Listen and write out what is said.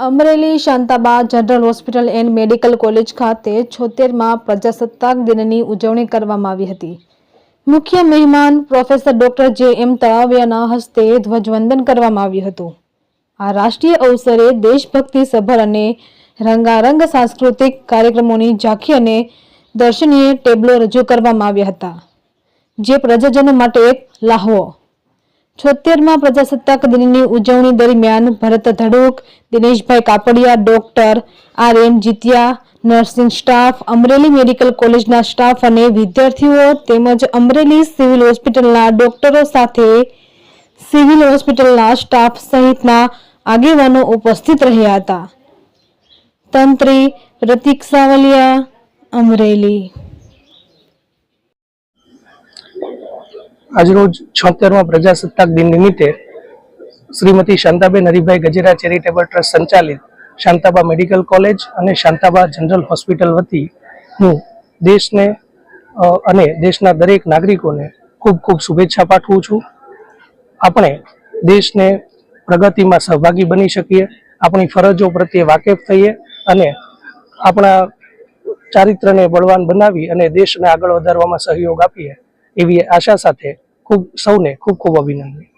Amreli Shantaba general hospital and medical college ખાતે છોતેરમાં પ્રજાસત્તાક દિનની ઉજવણી કરવામાં આવી હતી. મુખ્ય મહેમાન પ્રોફેસર ડોક્ટર જે એમ તળાવિયાના હસ્તે ધ્વજવંદન કરવામાં આવ્યું હતું. આ રાષ્ટ્રીય અવસરે દેશભક્તિ સભર અને રંગારંગ સાંસ્કૃતિક કાર્યક્રમોની ઝાંખી અને દર્શનીય ટેબલો રજૂ કરવામાં આવ્યા હતા, જે પ્રજાજનો માટે એક લાહવો. છોતેરમાં પ્રજાસત્તાક દિનની ઉજવણી દરમિયાન Bharat Dhaduk Dineshbhai Kapadia, doctor R M Jitiya, nursing staff, Amreli medical કોલેજના સ્ટાફ અને વિદ્યાર્થીઓ તેમજ અમરેલી સિવિલ હોસ્પિટલના ડોક્ટરો સાથે સિવિલ હોસ્પિટલના સ્ટાફ સહિતના આગેવાનો ઉપસ્થિત રહ્યા હતા. તંત્રી પ્રતિક સાવલિયા, અમરેલી. આજરોજ છોતેરમા પ્રજાસત્તાક દિન નિમિત્તે શ્રીમતી શાંતાબેન હરિભાઈ ગજેરા ચેરિટેબલ ટ્રસ્ટ સંચાલિત શાંતાબા મેડિકલ કોલેજ અને શાંતાબા જનરલ હોસ્પિટલ વતી હું દેશને અને દેશના દરેક નાગરિકોને ખૂબ ખૂબ શુભેચ્છા પાઠવું છું. આપણે દેશને પ્રગતિમાં સહભાગી બની શકીએ, આપણી ફરજો પ્રત્યે વાકેફ થઈએ અને આપણા ચારિત્રને બળવાન બનાવી અને દેશને આગળ વધારવામાં સહયોગ આપીએ એવી આશા સાથે ખૂબ સૌને ખૂબ ખૂબ અભિનંદન.